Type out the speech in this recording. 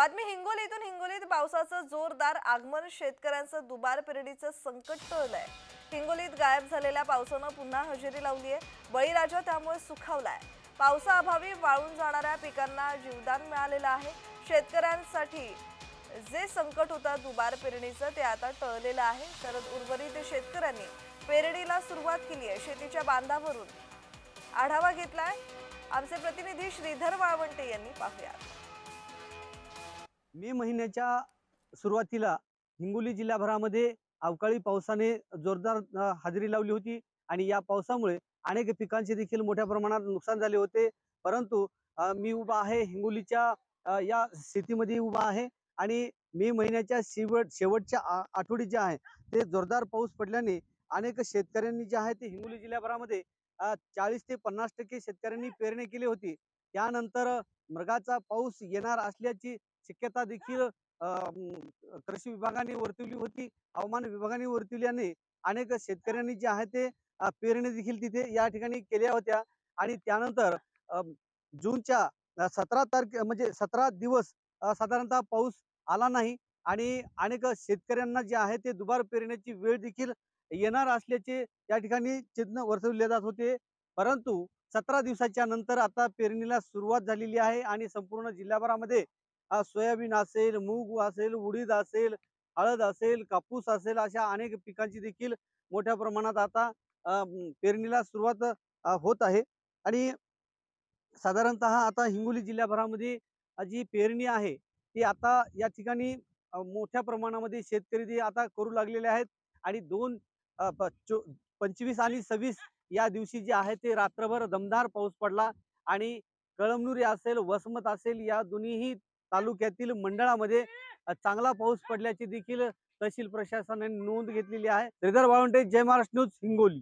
बातमी हिंगोलीतून हिंगोलीत पावसाचं जोरदार आगमन शेतकऱ्यांचं दुबार पेरणीचं संकट टळलंय. हिंगोलीत गायब झालेल्या पावसानं पुन्हा हजेरी लावली आहे बळीराजा त्यामुळे सुखावलाय. पावसाअभावी वाळून जाणाऱ्या पिकांना जीवदान मिळालेलं आहे. शेतकऱ्यांसाठी जे संकट होतं दुबार पेरणीचं ते आता टळलेलं आहे. तर उर्वरित शेतकऱ्यांनी पेरणीला सुरुवात केली आहे. शेतीच्या बांधावरून आढावा घेतलाय. आमचे प्रतिनिधी श्रीधर वाळवंटे यांनी पाहुयात. मे महिन्याच्या सुरुवातीला हिंगोली जिल्ह्याभरामध्ये अवकाळी पावसाने जोरदार हजेरी लावली होती आणि या पावसामुळे अनेक पिकांचे देखील मोठ्या प्रमाणात नुकसान झाले होते. परंतु मी उभा आहे हिंगोलीच्या या शेतीमध्ये उभा आहे आणि मे महिन्याच्या शेवट शेवटच्या आठवडी जे आहे ते जोरदार पाऊस पडल्याने अनेक शेतकऱ्यांनी जे आहे ते हिंगोली जिल्ह्याभरामध्ये चाळीस ते पन्नास टक्के शेतकऱ्यांनी पेरणी केली होती. त्यानंतर मृगाचा पाऊस येणार असल्याची शक्यता देखील कृषी विभागाने वर्तवली होती. हवामान विभागाने वर्तवल्याने अनेक शेतकऱ्यांनी जे आहे ते पेरणी देखील तिथे या ठिकाणी केल्या होत्या. आणि त्यानंतर जूनच्या सतरा तारखे म्हणजे सतरा दिवस साधारणतः पाऊस आला नाही आणि अनेक शेतकऱ्यांना जे आहे ते दुबार पेरण्याची वेळ देखील येणार असल्याचे या ठिकाणी चिन्ह वर्तवले जात होते. परंतु सतरा दिवसाच्या नंतर आता पेरणीला सुरुवात झालेली आहे आणि संपूर्ण जिल्ह्याभरामध्ये सोयाबीन असेल मूग असेल उडीद असेल हळद असेल कापूस असेल अशा अनेक पिकांची देखील मोठ्या प्रमाणात आता पेरणीला सुरुवात होत आहे. आणि साधारणतः आता हिंगोली जिल्ह्याभरामध्ये जी पेरणी आहे ती आता या ठिकाणी मोठ्या प्रमाणामध्ये शेतकरी ते आता करू लागलेले आहेत आणि दोन प- चो- पंचवीस आणि सव्वीस या दिवशी जे आहे ते रात्रभर दमदार पाऊस पडला आणि कळमनुरी असेल वसमत असेल या दोन्हीही तालुक्यातील मंडळामध्ये चांगला पाऊस पडल्याची देखील तहसील प्रशासनाने नोंद घेतलेली आहे. श्रीधर वाळुंटे जय महाराष्ट्र न्यूज हिंगोली.